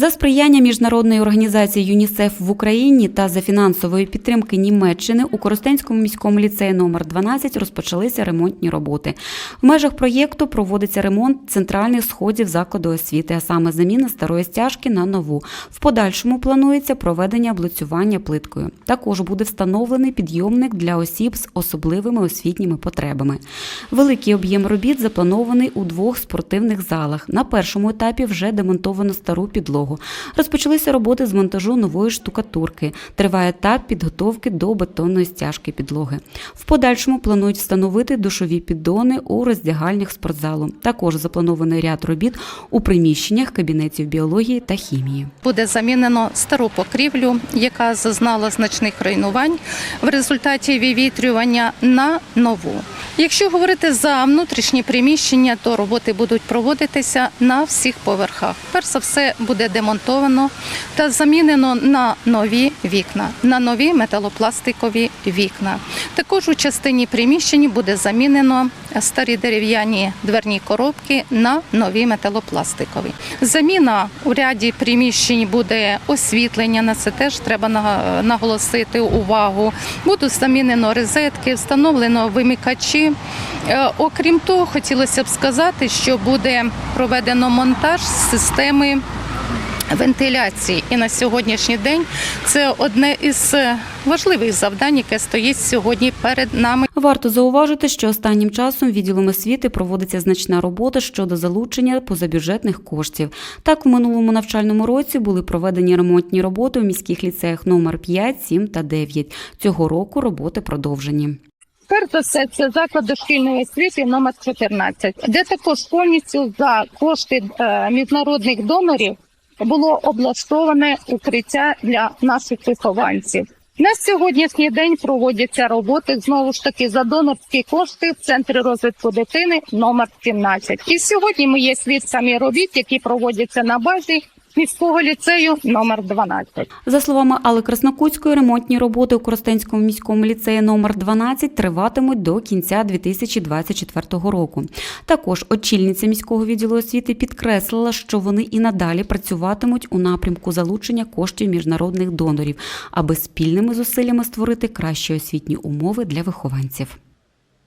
За сприяння міжнародної організації ЮНІСЕФ в Україні та за фінансової підтримки Німеччини у Коростенському міському ліцеї номер 12 розпочалися ремонтні роботи. В межах проєкту проводиться ремонт центральних сходів закладу освіти, а саме заміна старої стяжки на нову. В подальшому планується проведення облицювання плиткою. Також буде встановлений підйомник для осіб з особливими освітніми потребами. Великий об'єм робіт запланований у двох спортивних залах. На першому етапі вже демонтовано стару підлогу. Розпочалися роботи з монтажу нової штукатурки. Триває етап підготовки до бетонної стяжки підлоги. В подальшому планують встановити душові піддони у роздягальнях спортзалу. Також запланований ряд робіт у приміщеннях кабінетів біології та хімії. Буде замінено стару покрівлю, яка зазнала значних руйнувань в результаті вивітрювання на нову. Якщо говорити за внутрішні приміщення, то роботи будуть проводитися на всіх поверхах. Перш за все буде демонтовано та замінено на нові вікна, на нові металопластикові вікна. Також у частині приміщень буде замінено старі дерев'яні дверні коробки на нові металопластикові. Заміна у ряді приміщень буде освітлення. На це теж треба наголосити увагу. Будуть замінено розетки, встановлено вимикачі. Е, Окрім того, хотілося б сказати, що буде проведено монтаж системи вентиляції. І на сьогоднішній день це одне із е, важливих завдань, яке стоїть сьогодні перед нами. Варто зауважити, що останнім часом відділом освіти проводиться значна робота щодо залучення позабюджетних коштів. Так, в минулому навчальному році були проведені ремонтні роботи в міських ліцеях номер 5, 7 та 9. Цього року роботи продовжені. Перш за все, це заклад дошкільної освіти номер 14, де також повністю за кошти е, міжнародних донорів було облаштоване укриття для наших вихованців. На сьогоднішній день проводяться роботи знову ж таки за донорські кошти в центрі розвитку дитини номер 17. І сьогодні ми є свідками робіт, які проводяться на базі міського ліцею номер 12. За словами Алли Краснокутської, ремонтні роботи у Коростенському міському ліцеї номер 12 триватимуть до кінця 2024 року. Також очільниця міського відділу освіти підкреслила, що вони і надалі працюватимуть у напрямку залучення коштів міжнародних донорів, аби спільними зусиллями створити кращі освітні умови для вихованців.